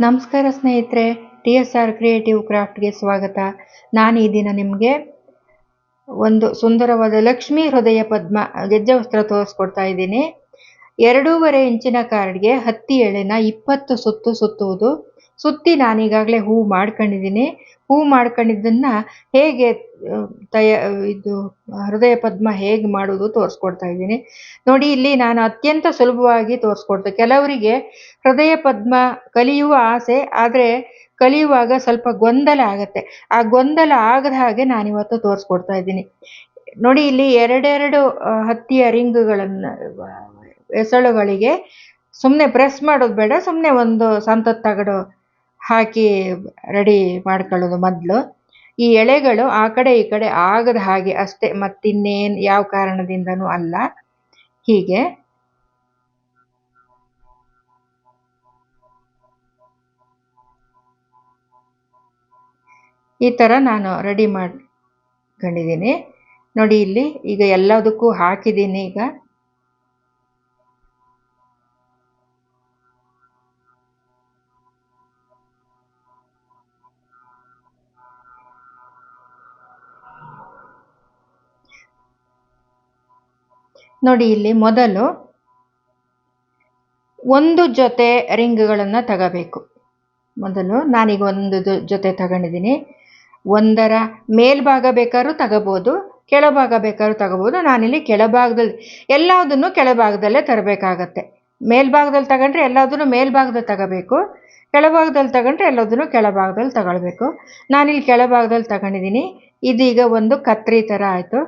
ನಮಸ್ಕಾರ ಸ್ನೇಹಿತರೆ, T S R creative ಕ್ರಾಫ್ಟ್ಗೆ ಸ್ವಾಗತ. ನಾನು ಈ ದಿನ ನಿಮಗೆ ಒಂದು ಸುಂದರವಾದ ಲಕ್ಷ್ಮೀ ಹೃದಯ ಪದ್ಮ ಗೆಜ್ಜೆ ವಸ್ತ್ರ ತೋರಿಸ್ಕೊಡ್ತಾ ಇದ್ದೀನಿ. ಎರಡೂವರೆ ಇಂಚಿನ ಕಾರ್ಡ್ಗೆ ಹತ್ತಿ ಎಳೆನ ಇಪ್ಪತ್ತು ಸುತ್ತು ಸುತ್ತುವುದು. ಸುತ್ತಿ ನಾನೀಗಾಗಲೇ ಹೂವು ಮಾಡ್ಕೊಂಡಿದ್ದೀನಿ. ಹೂವು ಮಾಡ್ಕೊಂಡಿದ್ದನ್ನು ಹೇಗೆ ತಯ, ಇದು, ಹೃದಯ ಪದ್ಮ ಹೇಗೆ ಮಾಡೋದು ತೋರಿಸ್ಕೊಡ್ತಾ ಇದ್ದೀನಿ. ನೋಡಿ, ಇಲ್ಲಿ ನಾನು ಅತ್ಯಂತ ಸುಲಭವಾಗಿ ತೋರಿಸ್ಕೊಡ್ತೆ. ಕೆಲವರಿಗೆ ಹೃದಯ ಪದ್ಮ ಕಲಿಯುವ ಆಸೆ, ಆದರೆ ಕಲಿಯುವಾಗ ಸ್ವಲ್ಪ ಗೊಂದಲ ಆಗುತ್ತೆ. ಆ ಗೊಂದಲ ಆಗದ ಹಾಗೆ ನಾನಿವತ್ತು ತೋರಿಸ್ಕೊಡ್ತಾ ಇದ್ದೀನಿ. ನೋಡಿ, ಇಲ್ಲಿ ಎರಡೆರಡು ಹತ್ತಿಯ ರಿಂಗ್ಗಳನ್ನು ಎಸಳುಗಳಿಗೆ ಸುಮ್ಮನೆ ಪ್ರೆಸ್ ಮಾಡೋದು ಬೇಡ ಸುಮ್ಮನೆ ಒಂದು ಸಂತತ್ ತಗಡು ಹಾಕಿ ರೆಡಿ ಮಾಡ್ಕೊಳ್ಳೋದು ಮೊದಲು. ಈ ಎಳೆಗಳು ಆ ಕಡೆ ಈ ಕಡೆ ಆಗದ ಹಾಗೆ ಅಷ್ಟೇ, ಮತ್ತಿನ್ನೇನು, ಯಾವ ಕಾರಣದಿಂದನೂ ಅಲ್ಲ. ಹೀಗೆ. ಈ ಥರ ನಾನು ರೆಡಿ ಮಾಡ್ಕೊಂಡಿದ್ದೀನಿ. ನೋಡಿ ಇಲ್ಲಿ ಈಗ ಎಲ್ಲದಕ್ಕೂ ಹಾಕಿದ್ದೀನಿ ಈಗ. ನೋಡಿ ಇಲ್ಲಿ ಮೊದಲು ಒಂದು ಜೊತೆ ರಿಂಗ್ಗಳನ್ನು ತಗೋಬೇಕು. ಮೊದಲು ನಾನೀಗ ಒಂದು ಜೊತೆ ತಗೊಂಡಿದ್ದೀನಿ. ಒಂದರ ಮೇಲ್ಭಾಗ ಬೇಕಾದ್ರೂ ತಗೋಬೋದು, ಕೆಳಭಾಗ ಬೇಕಾದ್ರೂ ತಗೋಬೋದು. ನಾನಿಲ್ಲಿ ಕೆಳಭಾಗದಲ್ಲಿ ಎಲ್ಲದನ್ನು ಕೆಳಭಾಗದಲ್ಲೇ ತರಬೇಕಾಗತ್ತೆ. ಮೇಲ್ಭಾಗದಲ್ಲಿ ತಗೊಂಡ್ರೆ ಎಲ್ಲದನ್ನು ಮೇಲ್ಭಾಗದಲ್ಲಿ ತಗೋಬೇಕು ಕೆಳಭಾಗದಲ್ಲಿ ತಗೊಂಡ್ರೆ ಎಲ್ಲದನ್ನು ಕೆಳಭಾಗದಲ್ಲಿ ತಗೊಳ್ಬೇಕು. ನಾನಿಲ್ಲಿ ಕೆಳಭಾಗದಲ್ಲಿ ತಗೊಂಡಿದ್ದೀನಿ. ಇದೀಗ ಒಂದು ಕತ್ರಿ ಥರ ಆಯಿತು.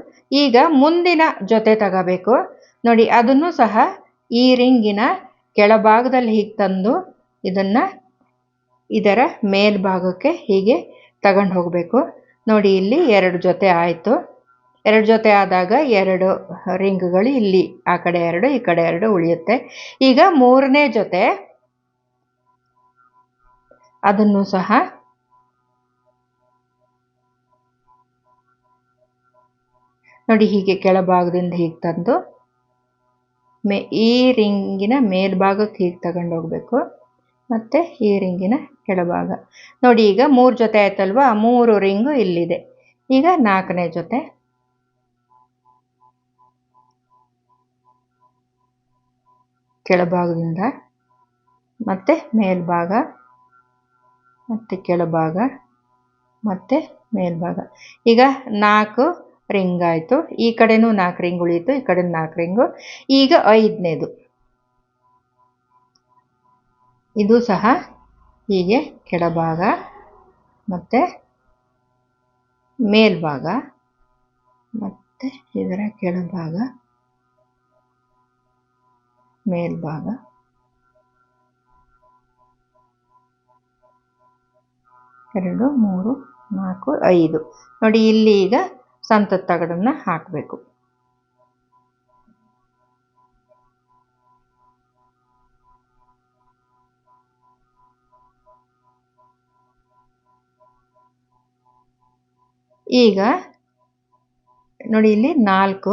ಈಗ ಮುಂದಿನ ಜೊತೆ ತಗೋಬೇಕು. ನೋಡಿ, ಅದನ್ನು ಸಹ ಈ ರಿಂಗಿನ ಕೆಳಭಾಗದಲ್ಲಿ ಹೀಗೆ ತಂದು ಇದನ್ನು ಇದರ ಮೇಲ್ಭಾಗಕ್ಕೆ ಹೀಗೆ ತಗೊಂಡು ಹೋಗಬೇಕು. ನೋಡಿ, ಇಲ್ಲಿ ಎರಡು ಜೊತೆ ಆಯಿತು. ಎರಡು ಜೊತೆ ಆದಾಗ ಎರಡು ರಿಂಗ್ಗಳು ಇಲ್ಲಿ, ಆ ಕಡೆ ಎರಡು, ಈ ಕಡೆ ಎರಡು ಉಳಿಯುತ್ತೆ. ಈಗ ಮೂರನೇ ಜೊತೆ ಅದನ್ನು ಸಹ ನೋಡಿ ಹೀಗೆ ಕೆಳಭಾಗದಿಂದ ಹೀಗೆ ತಂದು ಮೇ ಈ ರಿಂಗಿನ ಮೇಲ್ಭಾಗಕ್ಕೆ ಹೀಗೆ ತಗೊಂಡೋಗ್ಬೇಕು ಮತ್ತು ಈ ರಿಂಗಿನ ಕೆಳಭಾಗ. ನೋಡಿ ಈಗ ಮೂರು ಜೊತೆ ಆಯ್ತಲ್ವಾ? ಮೂರು ರಿಂಗು ಇಲ್ಲಿದೆ. ಈಗ ನಾಲ್ಕನೇ ಜೊತೆ. ಕೆಳಭಾಗದಿಂದ. ಮತ್ತು ಮೇಲ್ಭಾಗ. ಮತ್ತು ಕೆಳಭಾಗ. ಮತ್ತು ಮೇಲ್ಭಾಗ. ಈಗ ನಾಲ್ಕು ರಿಂಗ್ ಆಯಿತು. ಈ ಕಡೆನೂ ನಾಲ್ಕು ರಿಂಗ್ ಉಳಿಯಿತು, ಈ ಕಡೆ ನಾಲ್ಕು ರಿಂಗು. ಈಗ ಐದನೇದು. ಇದು ಸಹ ಹೀಗೆ ಕೆಳಭಾಗ ಮತ್ತು ಮೇಲ್ಭಾಗ ಮತ್ತು ಇದರ ಕೆಳಭಾಗ ಮೇಲ್ಭಾಗ. ಎರಡು, ಮೂರು, ನಾಲ್ಕು, ಐದು. ನೋಡಿ, ಇಲ್ಲಿ ಈಗ ಸಂತದ ತಗಡನ್ನು ಹಾಕಬೇಕು. ಈಗ ನೋಡಿ ಇಲ್ಲಿ ನಾಲ್ಕು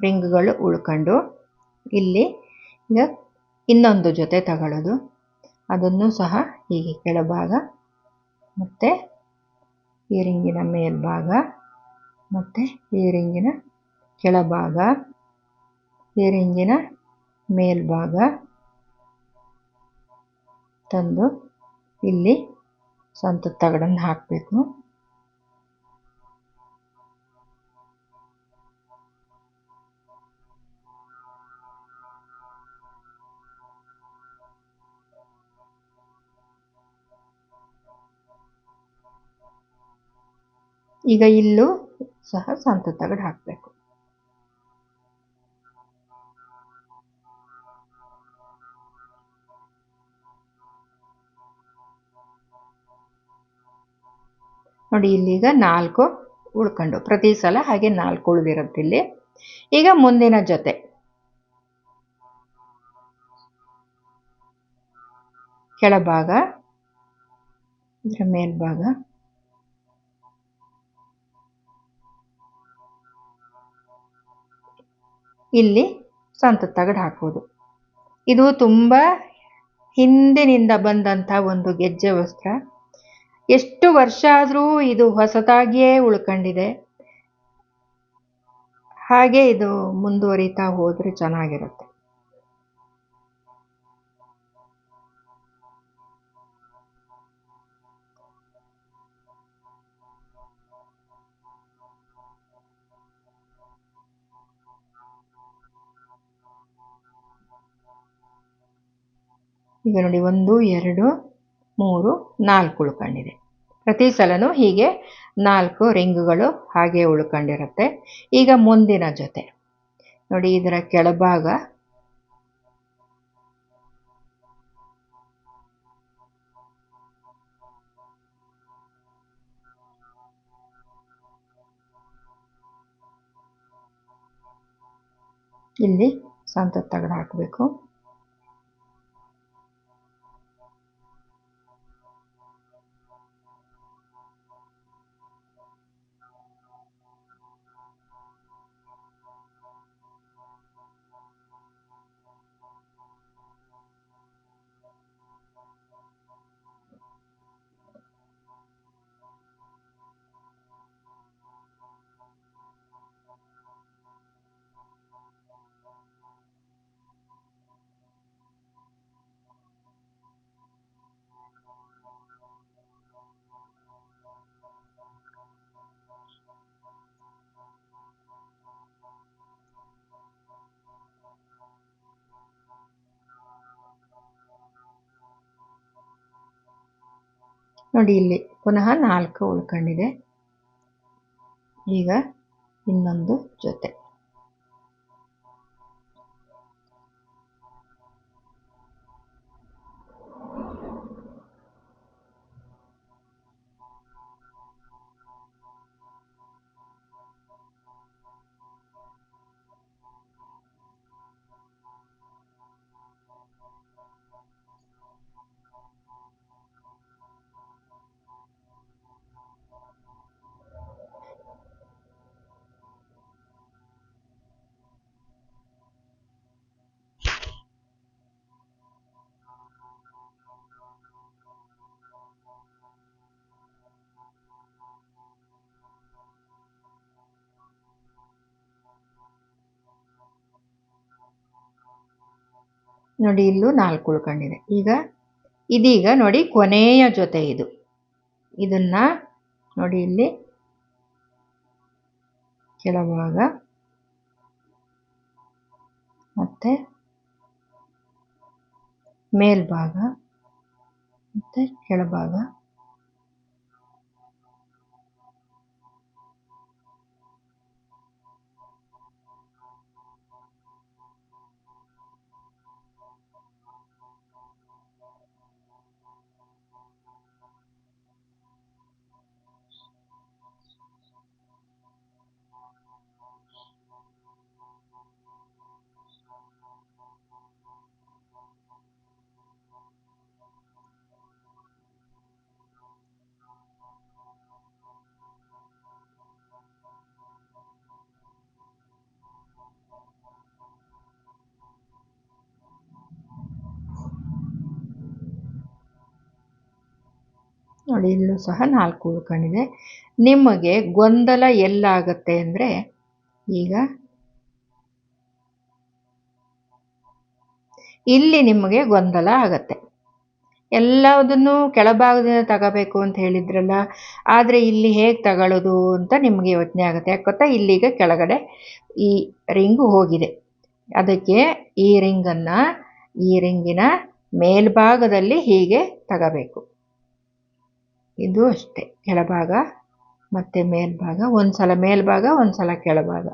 ರಿಂಗ್ಗಳು ಉಳ್ಕೊಂಡು ಇಲ್ಲಿ ಈಗ ಇನ್ನೊಂದು ಜೊತೆ ತಗೊಳ್ಳೋದು. ಅದನ್ನು ಸಹ ಹೀಗೆ ಕೆಳಭಾಗ ಮತ್ತು ಈ ರಿಂಗಿನ ಮೇಲ್ಭಾಗ ಮತ್ತು ರಿಂಗಿನ ಕೆಳಭಾಗ. ಈ ರಿಂಗಿನ ಮೇಲ್ಭಾಗ ತಂದು ಇಲ್ಲಿ ಸ್ವಂತ ತಗಡನ್ನು ಹಾಕಬೇಕು. ಈಗ ಇಲ್ಲೂ ಸಹ ಸಂತ ತಗಡು ಹಾಕಬೇಕು. ನೋಡಿ, ಇಲ್ಲಿಗ ನಾಲ್ಕು ಉಳ್ಕೊಂಡು, ಪ್ರತಿ ಸಲ ಹಾಗೆ ನಾಲ್ಕು ಉಳಿದಿರುತ್ತೆ ಇಲ್ಲಿ. ಈಗ ಮುಂದಿನ ಜೊತೆ. ಕೆಳಭಾಗ, ಇದರ ಮೇಲ್ಭಾಗ. ಇಲ್ಲಿ ಸ್ವಂತ ತಗಡು ಹಾಕೋದು ಇದು ತುಂಬ ಹಿಂದಿನಿಂದ ಬಂದಂಥ ಒಂದು ಗೆಜ್ಜೆ ವಸ್ತ್ರ. ಎಷ್ಟು ವರ್ಷ ಆದರೂ ಇದು ಹೊಸತಾಗಿಯೇ ಉಳ್ಕೊಂಡಿದೆ. ಹಾಗೆ ಇದು ಮುಂದುವರಿತಾ ಹೋದರೆ ಚೆನ್ನಾಗಿರುತ್ತೆ. ಈಗ ನೋಡಿ, ಒಂದು, ಎರಡು, ಮೂರು, ನಾಲ್ಕು ಉಳ್ಕೊಂಡಿದೆ. ಪ್ರತಿ ಸಲನೂ ಹೀಗೆ ನಾಲ್ಕು ರಿಂಗ್ಗಳು ಹಾಗೆ ಉಳ್ಕೊಂಡಿರುತ್ತೆ. ಈಗ ಮುಂದಿನ ಜೊತೆ. ನೋಡಿ, ಇದರ ಕೆಳಭಾಗ. ಇಲ್ಲಿ ಸಂತ ತಗಡು ಹಾಕಬೇಕು. ನೋಡಿ ಇಲ್ಲಿ ಪುನಃ ನಾಲ್ಕು ಉಳ್ಕೊಂಡಿದೆ. ಈಗ ಇನ್ನೊಂದು ಜೊತೆ. ನೋಡಿ, ಇಲ್ಲೂ ನಾಲ್ಕು ಉಳ್ಕೊಂಡಿದೆ. ಈಗ, ಇದೀಗ ನೋಡಿ, ಕೊನೆಯ ಜೊತೆ ಇದು. ಇದನ್ನು ನೋಡಿ ಇಲ್ಲಿ. ಕೆಳಭಾಗ. ಮತ್ತೆ ಮೇಲ್ಭಾಗ. ಮತ್ತೆ ಕೆಳಭಾಗ. ನೋಡಿ, ಇಲ್ಲೂ ಸಹ ನಾಲ್ಕು ಉಳ್ಕೊಂಡಿದೆ ನಿಮಗೆ ಗೊಂದಲ ಎಲ್ಲಾಗತ್ತೆ ಅಂದರೆ ಈಗ ಇಲ್ಲಿ ನಿಮಗೆ ಗೊಂದಲ ಆಗತ್ತೆ. ಎಲ್ಲದನ್ನು ಕೆಳಭಾಗದಿಂದ ತಗೋಬೇಕು ಅಂತ ಹೇಳಿದ್ರಲ್ಲ, ಆದರೆ ಇಲ್ಲಿ ಹೇಗೆ ತಗೊಳ್ಳೋದು ಅಂತ ನಿಮಗೆ ಯೋಚನೆ ಆಗುತ್ತೆ. ಯಾಕೆ ಇಲ್ಲಿಗೆ ಕೆಳಗಡೆ ಈ ರಿಂಗು ಹೋಗಿದೆ. ಅದಕ್ಕೆ ಈ ರಿಂಗನ್ನು ಈ ರಿಂಗಿನ ಮೇಲ್ಭಾಗದಲ್ಲಿ ಹೀಗೆ ತಗೋಬೇಕು. ಇದು ಅಷ್ಟೇ. ಕೆಳಭಾಗ ಮತ್ತು ಮೇಲ್ಭಾಗ. ಒಂದು ಸಲ ಮೇಲ್ಭಾಗ ಒಂದು ಸಲ ಕೆಳಭಾಗ.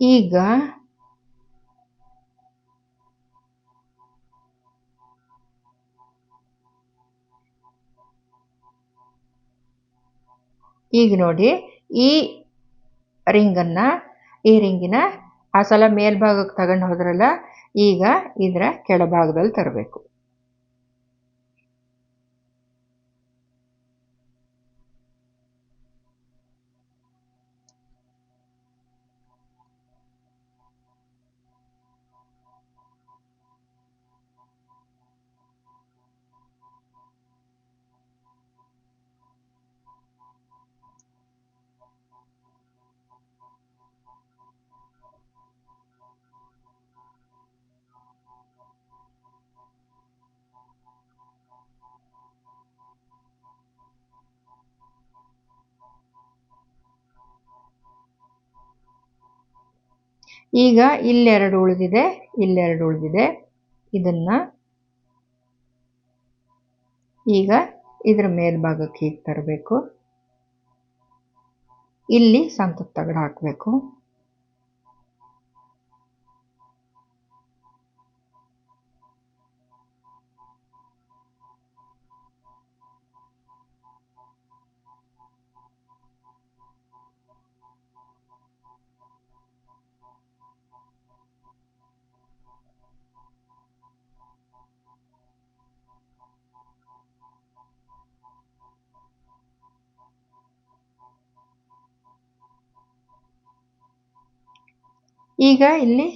ಈಗ ಈಗ ನೋಡಿ, ಈ ರಿಂಗನ್ನು, ಈ ರಿಂಗಿನ ಆ ಸಲ ಮೇಲ್ಭಾಗಕ್ಕೆ ತಗೊಂಡು ಹೋದ್ರಲ್ಲ, ಈಗ ಇದರ ಕೆಳಭಾಗದಲ್ಲಿ ತರಬೇಕು. ಈಗ ಇಲ್ಲೆರಡು ಉಳಿದಿದೆ ಇಲ್ಲೆರಡು ಉಳಿದಿದೆ. ಇದನ್ನ ಈಗ ಇದರ ಮೇಲ್ಭಾಗಕ್ಕೆ ಹೀಗೆ ತರಬೇಕು. ಇಲ್ಲಿ ಸಂತದ ತಗಡು ಹಾಕಬೇಕು. ಈಗ ಇಲ್ಲಿ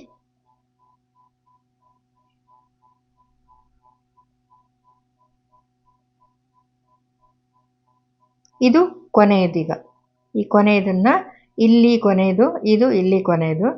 ಇದು ಕೊನೆಯದೀಗ. ಈ ಕೊನೆಯದನ್ನ ಇಲ್ಲಿ ಕೊನೆಯದು ಇದು ಇಲ್ಲಿ ಕೊನೆಯದು.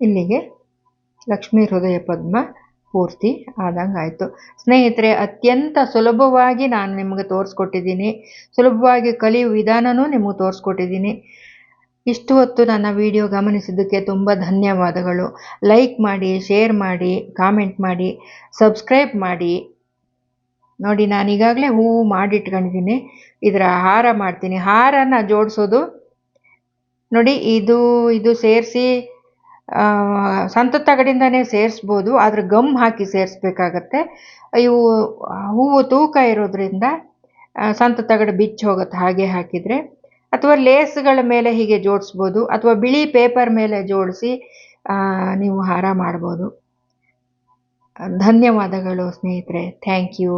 ಇಲ್ಲಿಗೆ ಲಕ್ಷ್ಮೀ ಹೃದಯ ಪದ್ಮ ಪೂರ್ತಿ ಆದಂಗೆ ಆಯಿತು. ಸ್ನೇಹಿತರೆ, ಅತ್ಯಂತ ಸುಲಭವಾಗಿ ನಾನು ನಿಮಗೆ ತೋರಿಸ್ಕೊಟ್ಟಿದ್ದೀನಿ. ಸುಲಭವಾಗಿ ಕಲಿಯುವ ವಿಧಾನನೂ ನಿಮಗೆ ತೋರಿಸ್ಕೊಟ್ಟಿದ್ದೀನಿ. ಇಷ್ಟು ಹೊತ್ತು ನನ್ನ ವಿಡಿಯೋ ಗಮನಿಸಿದ್ದಕ್ಕೆ ತುಂಬ ಧನ್ಯವಾದಗಳು. ಲೈಕ್ ಮಾಡಿ, ಶೇರ್ ಮಾಡಿ, ಕಾಮೆಂಟ್ ಮಾಡಿ, ಸಬ್ಸ್ಕ್ರೈಬ್ ಮಾಡಿ. ನೋಡಿ, ನಾನು ಈಗಾಗಲೇ ಹೂವು ಮಾಡಿಟ್ಕೊಂಡಿದ್ದೀನಿ. ಇದರ ಹಾರ ಮಾಡ್ತೀನಿ. ಹಾರನ ಜೋಡಿಸೋದು ನೋಡಿ, ಇದು ಇದು ಸೇರಿಸಿ ಸಂತ ತಗಡಿಂದನೇ ಸೇರಿಸ್ಬೋದು, ಆದರೆ ಗಮ್ ಹಾಕಿ ಸೇರಿಸ್ಬೇಕಾಗತ್ತೆ. ಇವು, ಹೂವು ತೂಕ ಇರೋದ್ರಿಂದ ಸಂತ ತಗಡು ಬಿಚ್ಚಿ ಹೋಗುತ್ತೆ ಹಾಗೆ ಹಾಕಿದರೆ. ಅಥವಾ ಲೇಸ್ಗಳ ಮೇಲೆ ಹೀಗೆ ಜೋಡಿಸ್ಬೋದು, ಅಥವಾ ಬಿಳಿ ಪೇಪರ್ ಮೇಲೆ ಜೋಡಿಸಿ ನೀವು ಹಾರ ಮಾಡ್ಬೋದು. ಧನ್ಯವಾದಗಳು ಸ್ನೇಹಿತರೆ. Thank you.